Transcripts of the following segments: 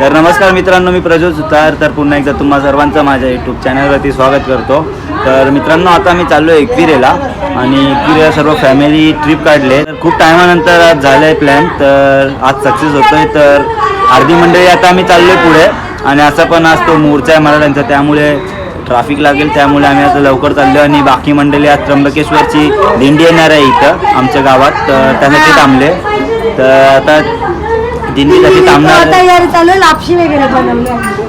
तर नमस्कार मित्रांनो मी प्रज्वल सुतार. तर पुन्हा एकदा तुम्हा सर्वांचं माझ्या यूट्यूब चॅनलवरती स्वागत करतो. तर मित्रांनो आता मी चाललो आहे एकविरेला आणि एकविरेला सर्व फॅमिली ट्रिप काढले. तर खूप टायमानंतर आज झालं आहे प्लॅन तर आज सक्सेस होतो आहे तर अर्धी मंडळी आता आम्ही चाललो आहे पुढे. आणि असं पण आज तो मोर्चा आहे मराठ्यांचा. त्यामुळे ट्रॅफिक लागेल. त्यामुळे आम्ही आता लवकर चाललो आणि बाकी मंडळी आज त्र्यंबकेश्वरची दिंडी येणार आहे इथं आमच्या गावात. तर त्यासाठी थांबले. तर आता दिंडीसाठी थांबणार तयारी चालू आहे लापशी वगैरे बनवली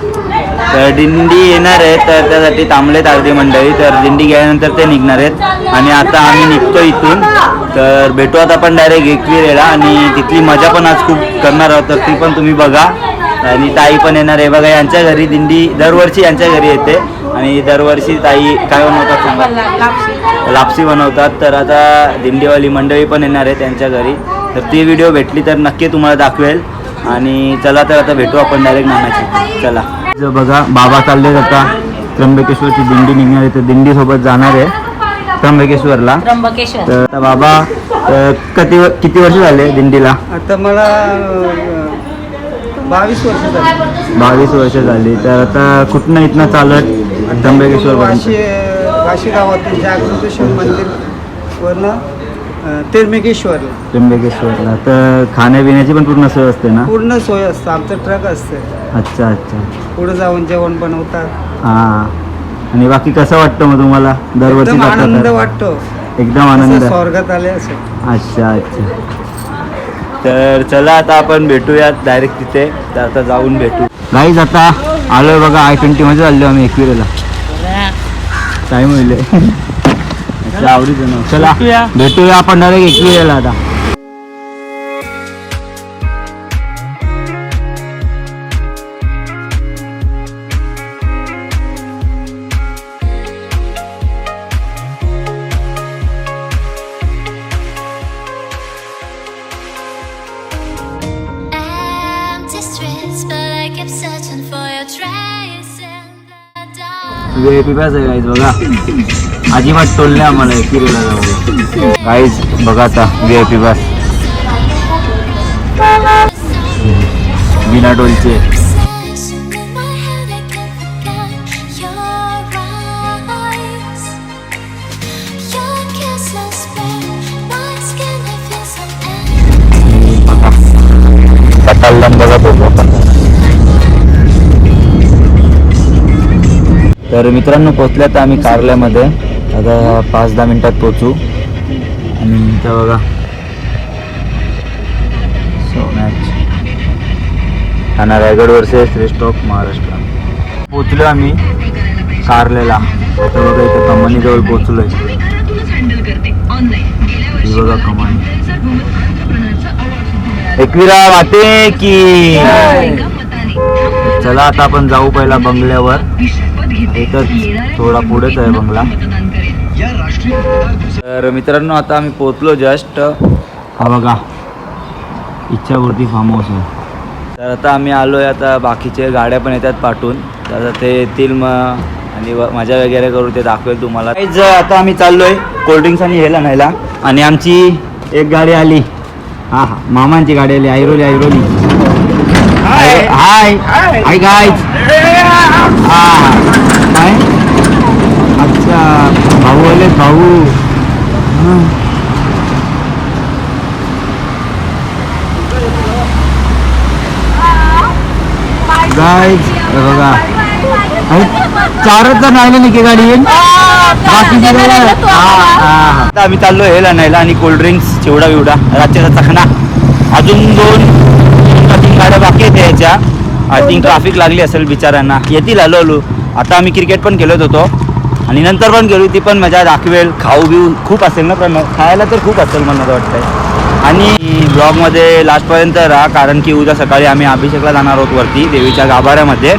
तर दिंडी येणार आहे तर त्यासाठी थांबलेत अर्धी मंडळी. तर दिंडी गेल्यानंतर ते निघणार आहेत. आणि आता आम्ही निघतो इथून. तर भेटू आता आपण डायरेक्ट एकविरेला. आणि तिथली मजा पण आज खूप करणार आहोत. तर ती पण तुम्ही बघा. आणि ताई पण येणार आहे. बघा यांच्या घरी दिंडी दरवर्षी यांच्या घरी येते. आणि दरवर्षी ताई काय बनवतात सांगा? लापसी बनवतात. तर आता दिंडीवाली मंडळी पण येणार आहे त्यांच्या घरी. तर ती व्हिडिओ भेटली तर नक्की तुम्हाला दाखवेल. आणि चला तर आता भेटू आपण डायरेक्ट नानाची चला. जो बघा बाबा चालले आता त्र्यंबकेश्वरची दिंडी निघणार आहे. तर दिंडी सोबत जाणार आहे त्र्यंबकेश्वरला. त्र्यंबकेश्वर. तर आता बाबा किती किती वर्ष झाले दिंडीला? आता मला बावीस वर्ष झाली. बावीस वर्ष झाली. तर आता कुठनं इथनं चालत त्र्यंबकेश्वर वाशी गावातील जागृतेश्वर मंदिर वरनं त्र्यंबकेश्वरला. त्र्यंबकेश्वरला. तर खाण्यापिण्याची पण पूर्ण सोय असते ना? पूर्ण सोय असतं. आमचं ट्रक असते. अच्छा अच्छा. पुढे जाऊन जेवण बनवतात. हा. आणि बाकी कसं वाटतं मग तुम्हाला दरवर्षी एकदम जाता आनंद तर? वाटतो. एकदम आनंद. असं स्वर्गात आले असं. अच्छा अच्छा. तर चला आता आपण भेटूयात डायरेक्ट तिथे. तर आता जाऊन भेटू. गाईज आता आलोय बघा आय ट्वेंटी मध्ये चाललो आम्ही एकविरेला. टाइम होईल. अच्छा, आवडीचं ना चला भेटूया आपण डायरेक्ट एकविरेला आता Empty streets, but I kept searching for your trace in the dark. V I P pass आहे गाईज बघा अजिबात टोल नाही आम्हाला एक जाऊ काहीच बघा आता बी बस. बिना टोलचे. तर मित्रांनो पोहोचल्या तर आम्ही कार्यालयामध्ये आता पाच दहा मिनिटात पोचू आणि इथं बघा. So match Thane Raigad versus rest of Maharashtra. पोचलो आम्ही कारलेला आता बघा इथं कमानीजवळ पोचलो आहे बघा कमानी. एकविरा वाटे की. चला आता आपण जाऊ पहिला बंगल्यावर. एकच थोडा पुढेच आहे बंगला. तर मित्रांनो आता आम्ही पोचलो जस्ट हा बघा इच्छापूर्ती फार्म हाऊस आहे. तर आता आम्ही आलोय आता बाकीचे गाड्या पण येतात पाठवून. तर आता ते येतील मग आणि मजा वगैरे करू ते दाखवेल तुम्हाला. काहीच आता आम्ही चाललोय कोल्ड्रिंक्स आणि हे आणायला. आणि आमची एक गाडी आली. हा हा मामांची गाडी आली Airoli Airoli hi hi guys हा अच्छा भाऊ आले भाऊ. बघा. चारच जण राहिले नाही की गाडी बाकीचे आता आम्ही चाललो हे आणायला आणि कोल्ड्रिंक्स चिवडा विवडा रातच्या चखना अजून दोन तीन गाड्या बाकी आहेत याच्या. आय थिंक ट्रॅफिक लागली असेल बिचाऱ्यांना. येतील आलो आलो आता आम्ही क्रिकेट पण खेळत होतो. आणि नंतर पण गेलो ती पण मजा दाखवेल. खाऊ बिऊ खूप असेल ना पण खायला तर खूप असेल मला वाटतंय. आणि ब्लॉगमध्ये लास्टपर्यंत राहा कारण की उद्या सकाळी आम्ही अभिषेकला जाणार आहोत वरती देवीच्या गाभाऱ्यामध्ये.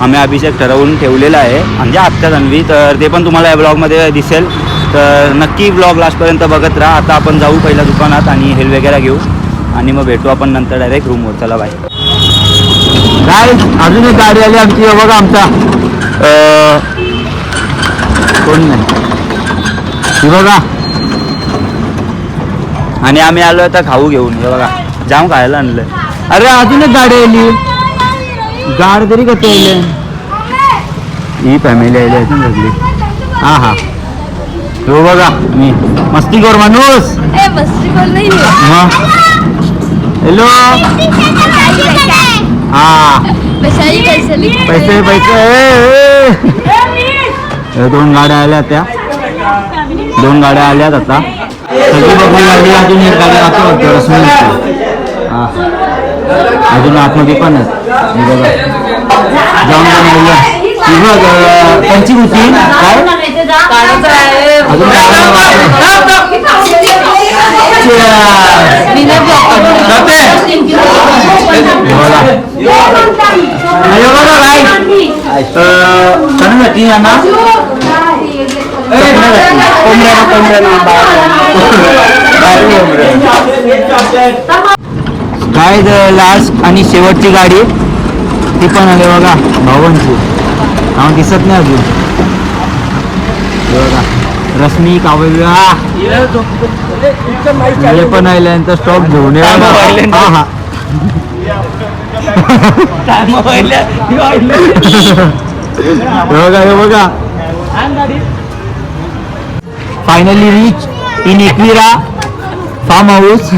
आम्ही अभिषेक ठरवून ठेवलेला आहे. म्हणजे आत्ता जाणवी तर ते पण तुम्हाला या ब्लॉगमध्ये दिसेल. तर नक्की ब्लॉग लास्टपर्यंत बघत राहा. आता आपण जाऊ पहिल्या दुकानात आणि हेल वगैरे घेऊ. आणि मग भेटू आपण नंतर डायरेक्ट रूमवर चला बाय काय अजून एक गाडी आली आमची. बघा आमचा. कोण नाही. बघा. आणि आम्ही आलो आता खाऊ घेऊन हे बघा. जाम खायला आणलं अरे अजून एक गाडी आली. गाड तरी कधी आले ही फॅमिली आली आहे ना सगळी हा हा. हो बघा मी. मस्ती कर माणूस. हॅलो हा. पैसे पैसे दोन गाड्या आल्या त्या. दोन गाड्या आल्यात आता. सगळी बघली गाडी अजून एक गाडी आता वाटतं रश्मीची. अजून आतमध्ये पण आहेत. बघा. जाऊन त्यांची होती काय? अजून गाड्या वाटतं. काय लास्ट uh, आणि शेवटची गाडी. ती पण आली बघा भावांची नाव दिसत नाही अजून. बघा रश्मी कावल्या पण आहे यांचा स्टॉक घेऊन हा बघा हे बघा. Finally reach in Ekvira farm house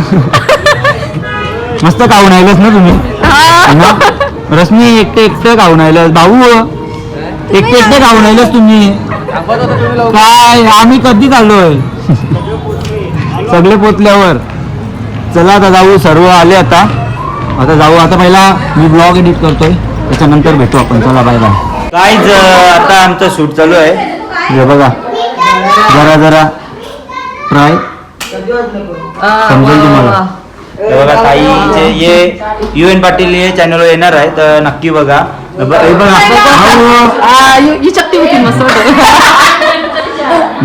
मस्त खाऊन आयलस ना तुम्ही? रश्मी एकटे एकटे खाऊन आयलस. भाऊ एकटे एकटे खाऊन आयलस तुम्ही. काय आम्ही कधी चाललोय सगळे पोचल्यावर. चला आता जाऊ सर्व आले आता. आता जाऊ आता पहिला मी ब्लॉग एडिट करतोय. त्याच्यानंतर भेटू आपण. चला बाय बाय काहीच आता आमचं शूट चालू आहे. हे बघा. जरा जरा. ट्राय समजेल तुम्हाला? हे बघा ताईचे ये यू एन पाटील हे चॅनलवर येणार आहे तर नक्की बघा. हे हे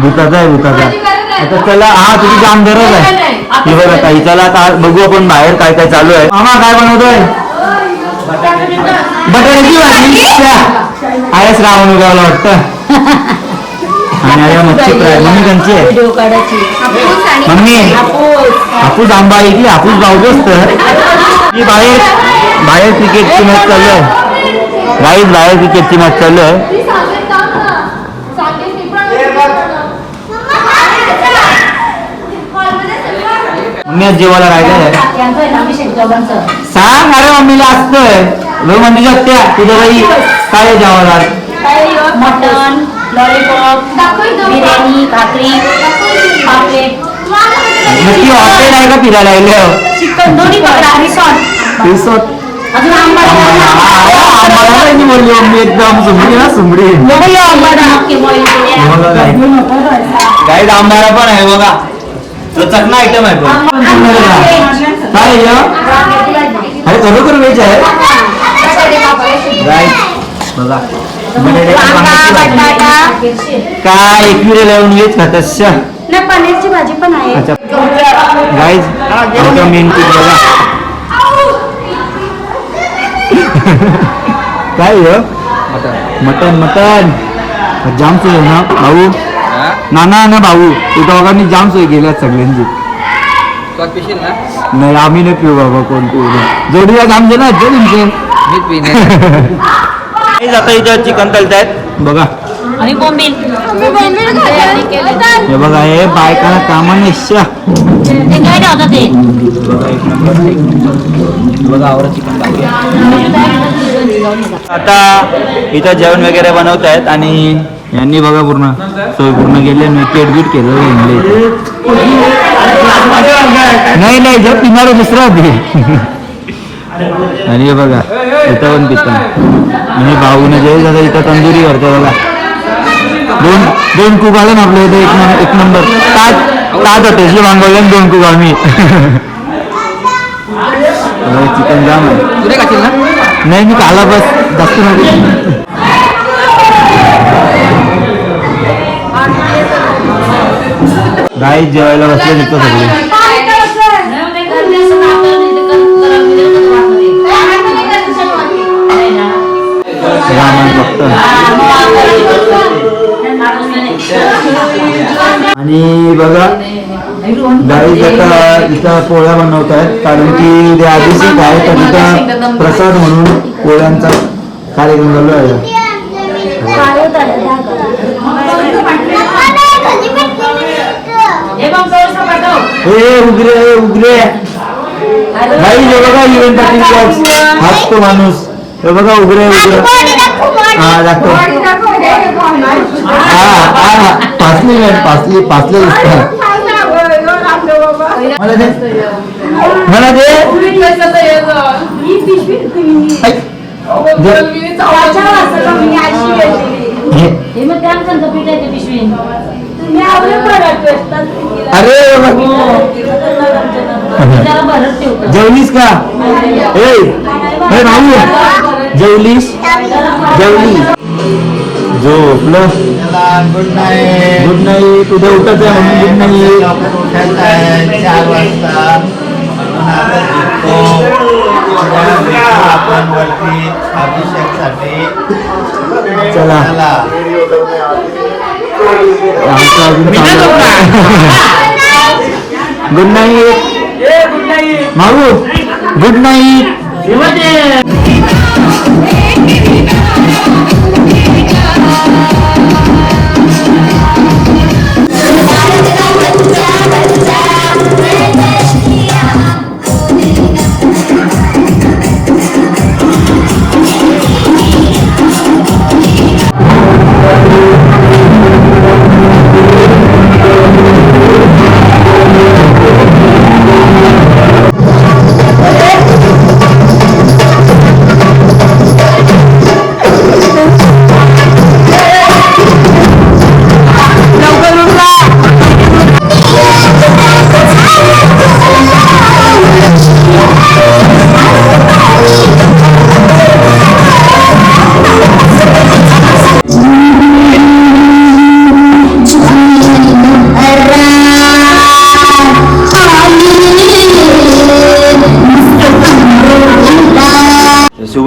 भूताचा आहे भूताचा. आता चला हा तुझी जाम गरज आहे. हे बघा ताई चला आता बघू आपण बाहेर काय काय चालू आहे. मामा काय बनवतोय? बटाट्याची भाजी. आय एस रावण उगावला वाटतं. आणि अरे मच्छी फ्राय. मम्मी कंची आहे? मम्मी हापूस. आंबा ऐकली हापूस भावतोच तर. की बाहेर बाहेर क्रिकेटची मॅच चालू आहे. गाईच बाहेर क्रिकेटची मॅच चालू आहे. मम्मी आज जेवायला राहिलं आहे. सांग अरे मम्मीला असतंय लो म्हणजे त्या तुझ्या बाई काय जेवायला? मटन लॉलीपॉप बिर्याणी भाकरी पापलेट. नक्की हॉटेल आहे का फिरायला चिकन दोन्ही पकडा रिसॉर्ट. रिसॉर्ट. अजून आंबाडा आम्हाला नाही. बोलली मम्मी एकदम सुमडी ना सुमडी. काही आंबारा पण आहे बघा. तो चकना आयटम आहे तो. काय हे? अरे खरोखर वेज आहे? राईट बघा. काय एकविरे लावून नाही पनीरची भाजी पण आहे. गाईज आमचा मेन पीठ बघा. काय आहे मटन मटन जाम सोय आहे ना भाऊ? नाना ना भाऊ? तू दोघांनी जाम सोय केल्यात सगळ्यांची. नाही आम्ही नाही पिऊ बाबा कोण पिऊ. नाही जोडीला जाम दे ना जे तुमचे आता इथं चिकन तलतायत. बघा. आणि बोंबील हे बघा हे बायकाला कामाने शा ते काय होतं ते? बघा एक नंबर बघा आवडत चिकन आता इथं जेवण वगैरे बनवत आहेत आणि यांनी बघा पूर्ण सोय पूर्ण केले पेट बीट केलं इंगले नाही नाही जर पिणार दुसरा होती. आणि हे बघा इथं पण पिता आणि भाऊने जे झालं इथं तंदुरी करतो बघा. दोन दोन कुक आले ना आपल्या इथे एक नंबर एक नंबर. ताज ताज हॉटेलची मागवले आणि दोन कुक आम्ही. चिकन जाम नाही मी काला बस जास्त नको. गाई जेवायला बसले तिथं सगळे. फक्त आणि बघा गाईज आता इथं पोळ्या बनवत आहेत कारण की उद्या अभिषेक आहे तर इथं प्रसाद म्हणून पोळ्यांचा कार्यक्रम चालू आहे. हे उगरे उगरे. गाई हे बघा इव्हेंट पाटील हाच तो माणूस. हे बघा उगरे उगरे. हा दाखव. हा पासली मॅम पासली पासले दिसतात मला दे. मला. हे. अरे जेवलीस का? ए भाऊ. जेवलीस जेवली. झोपलं गुड नाईट. Good night. उद्या उठायचं आहे म्हणून गुड नाईट. चार वाजता आपण वरती अभिषेकसाठी चला. आमचं अजून गुड नाईट. माऊ गुड नाईट. Yeah.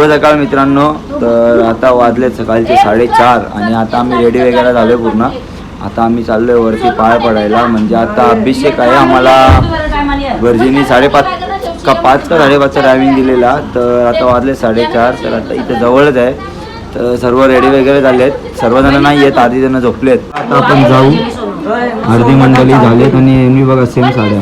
शुभ सकाळ मित्रांनो. तर आता वाजले सकाळचे साडेचार आणि आता आम्ही रेडी वगैरे झालोय पूर्ण. आता आम्ही चाललोय वरती पाय पडायला. म्हणजे आता अभिषेक आहे आम्हाला गर्जीनी साडेपाच का पाच का साडेपाचचा टायमिंग दिलेला. तर आता वाजले साडेचार. तर आता इथे जवळच आहे. तर सर्व रेडी वगैरे झाले आहेत सर्वजण नाही आहेत आधी जण झोपलेत. आता आपण जाऊ. अर्धी मंडळी झालेत आणि मी बघा सेम साड्या.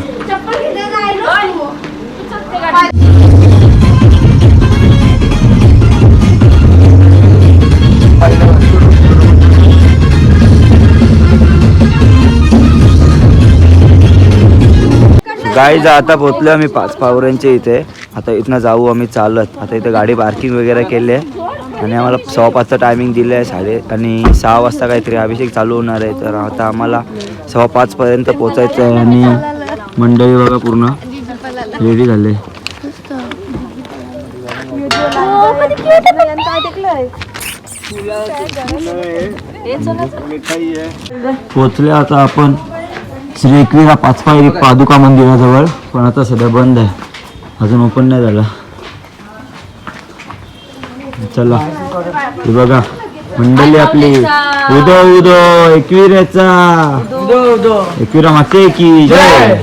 गाईज आता पोहोचलो आम्ही पाच पावऱ्यांच्या इथे. आता इथनं जाऊ आम्ही चालत. आता इथे गाडी पार्किंग वगैरे केली आहे. आणि आम्हाला सव्वा पाचचा टायमिंग दिलं आहे साडे आणि सहा वाजता काहीतरी अभिषेक चालू होणार आहे. तर आता आम्हाला सव्वा पाचपर्यंत पोचायचं आहे. आणि मंडळी बघा पूर्ण. रेडी झाले. पोचले आता आपण. श्री एकविरा पाचपायरी पादुका मंदिराजवळ. पण आता सध्या बंद आहे. अजून ओपन नाही झाला. चला. हे बघा. मंडळी आपली उदो उदो एकविरेचा. एकविरा मागचे की. जय.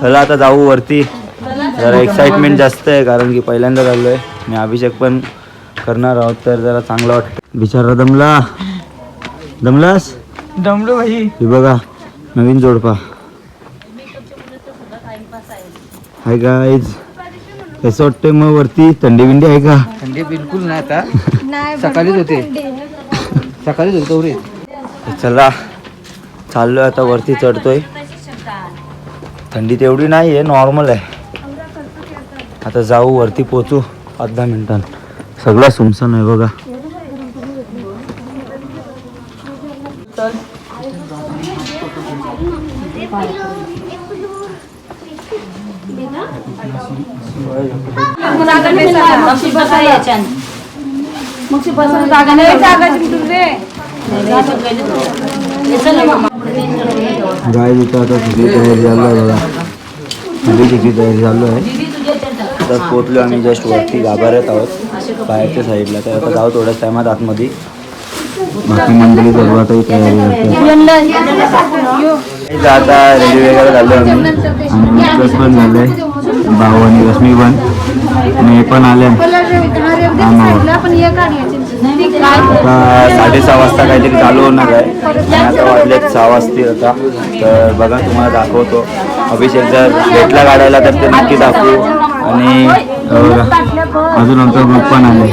चला आता जाऊ वरती. जरा एक्साइटमेंट जास्त आहे कारण की पहिल्यांदा चाललोय. मी अभिषेक पण करणार आहोत तर जरा चांगलं वाटतं. बिचारा दमला. दमलास? दमलो भाई. हे बघा. नवीन जोडपा. हाय गाईज कसं वाटतंय मग वरती थंडी बिंडी आहे का? थंडी बिलकुल नाही आता. सकाळीच होते. सकाळीच होते तर चला चाललोय आता वरती चढतोय. थंडी तेवढी नाही आहे नॉर्मल आहे. आता जाऊ वरती पोचू पाच दहा मिनिटां सगळं सुमसन आहे बघा. मग गाय तयारी चालू आहे बघा. तुझी तयारी आहे? तर पोचलो आम्ही जस्ट वरती गाभाऱ्यात आहोत. बाहेरच्या साईडला तर आता जाऊ थोड्या टायमात आतमध्ये. बाकी मंडळी सर्व आता तयारी आता रेडी वगैरे झालो आम्ही. आणि पण झाले. भाऊ आणि रश्मी पण. आणि पण आले. आता साडेसहा वाजता काहीतरी चालू होणार आहे. आणि आता वाजले सहा वाजतील आता. तर बघा तुम्हाला दाखवतो. अभिषेक जर भेटला काढायला तर ते नक्की दाखवू. आणि अजून आमचा ग्रुप पण आले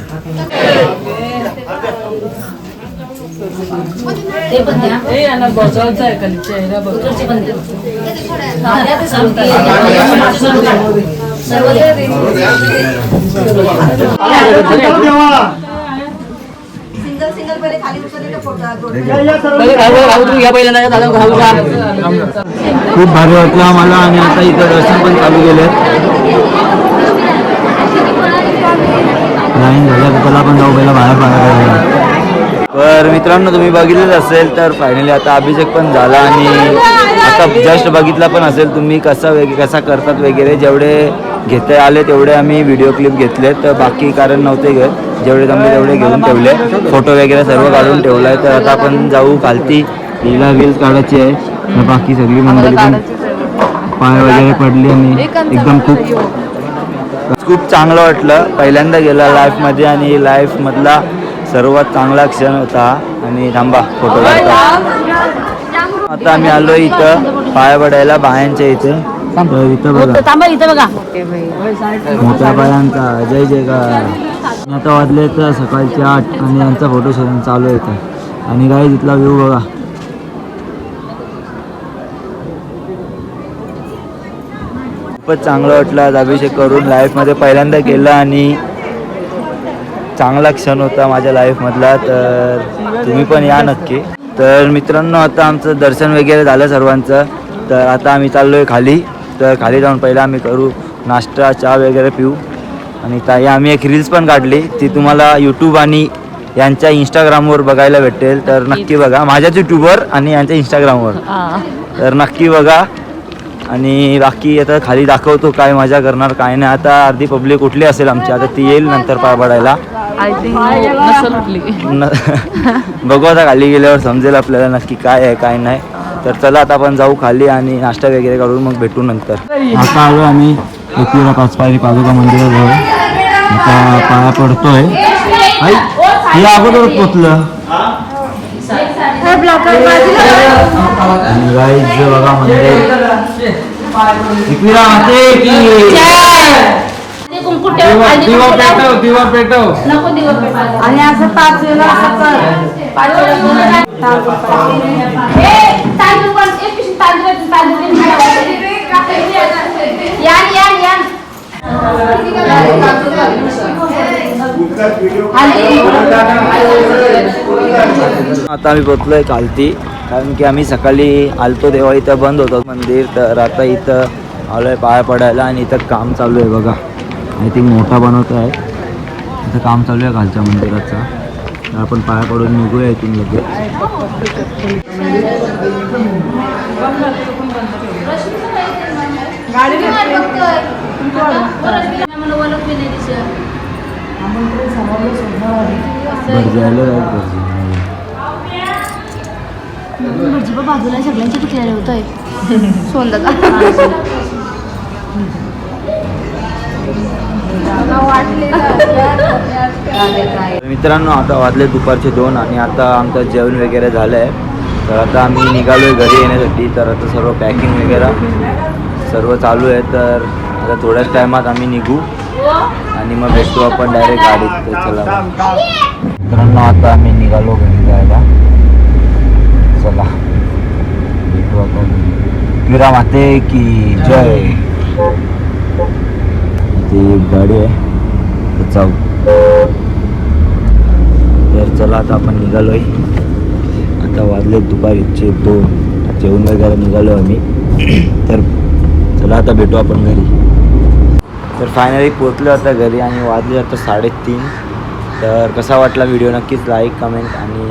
ते पण द्या उतरची पण द्या. ते सर्व द्या. खूप भारी वाटलं आम्हाला आणि आता इथं दर्शन पण चालू केले लाईन झाल्या तर त्याला पण जाऊ पहिला बाहेर बाहेर तर मित्रांनो तुम्ही बघितलंच असेल तर फायनली आता अभिषेक पण झाला आणि आता जस्ट बघितला पण असेल तुम्ही कसा वेग कसा करतात वगैरे. जेवढे घेता आले तेवढे आम्ही व्हिडिओ क्लिप घेतले तर बाकी कारण नव्हते घेत. जेवढे जमले तेवढे घेऊन ठेवले. फोटो वगैरे सर्व काढून ठेवला आहे तर आता आपण जाऊ खालती. हिला रील्स काढायची आहे. बाकी सगळी मंडळी पण पाय वगैरे पडली आणि एकदम खूप खूप चांगलं वाटलं. पहिल्यांदा गेला लाईफमध्ये आणि लाईफमधला सर्वात चांगला क्षण होता. आणि थांबा फोटो काढता. आता आम्ही आलो इथं पाया पडायला बायांच्या इथे. इथं बघा. इथं बघा. मोठ्या बायांचा जय जयकार. आणि आता वाजले तर सकाळचे आठ आणि यांचा फोटो सेशन चालू आहे इथं. आणि काय तिथला व्ह्यू बघा. खूपच चांगलं वाटलं आज अभिषेक करून लाईफमध्ये पहिल्यांदा केलं आणि चांगला क्षण होता माझ्या लाईफमधला तर तुम्ही पण या नक्की. तर मित्रांनो आता आमचं दर्शन वगैरे झालं सर्वांचं. तर आता आम्ही चाललो आहे खाली. तर खाली जाऊन पहिला आम्ही करू नाश्ता चहा वगैरे पिऊ. आणि ताई आम्ही एक रील्स पण काढली. ती तुम्हाला यूट्यूब आणि यांच्या इंस्टाग्रामवर बघायला भेटेल. तर नक्की बघा. माझ्याच यूट्यूबवर आणि यांच्या इंस्टाग्रामवर तर नक्की बघा. आणि बाकी आता खाली दाखवतो काय मजा करणार काय नाही. आता अर्धी पब्लिक कुठली असेल आमची. आता ती येईल नंतर पाय पडायला. बघू आता खाली गेल्यावर समजेल आपल्याला नक्की काय आहे काय नाही. तर चला आता आपण जाऊ खाली आणि नाश्ता वगैरे करून मग भेटू नंतर. आता आलो आम्ही एकविरा पाचपायरी पादुका मंदिराजवळ. आता पाया पडतोय. हे अगोदरच पोचलं. गाईज बघा मंदिर माते की दिवा पेटव दिवा आणि असं पाच वेळा असं कर पाच वेळा तांदूळ पण, पिशवी तांदूळ तांदूळ दे. यान, यान, यान. आता आम्ही पोचलोय कालती. कारण की आम्ही सकाळी आलतो तेव्हा इथं बंद होतं. मंदिर तर आता इथं आलोय पाया पडायला आणि इथं काम चालू आहे बघा. आय थिंक मोठा बनवतो आहे. इथं काम चालू आहे कालच्या मंदिराचं. आपण पाया पडून निघूया इथून लगेच. मला बाजूला होतोय मित्रांनो आता वाजले दुपारचे दोन आणि आता आमचं जेवण वगैरे झालं आहे तर आता आम्ही निघालो आहे घरी येण्यासाठी. तर आता सर्व पॅकिंग वगैरे सर्व चालू आहे. तर आता थोड्याच टायमात आम्ही निघू आणि मग भेटू आपण डायरेक्ट गाडीत. चला. मित्रांनो आता आम्ही निघालो घरी जायला. चला भेटू आपण विरा माते की जय ती एक गाडी आहे तर जाऊ तर चला आता आपण निघालोय आता वाजले दुपारीचे दोन जेवण वगैरे निघालो आम्ही तर चला आता भेटू आपण घरी. तर फायनली पोचलो आता घरी आणि वाजले आता साडेतीन. तर कसा वाटला व्हिडिओ नक्कीच लाईक कमेंट आणि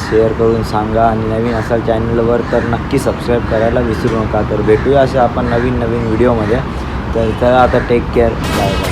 शेअर करून सांगा आणि नवीन असाल चॅनलवर तर नक्की सबस्क्राईब करायला विसरू नका. तर भेटूया अशा आपण नवीन नवीन व्हिडिओमध्ये तर चला आता टेक केअर बाय बाय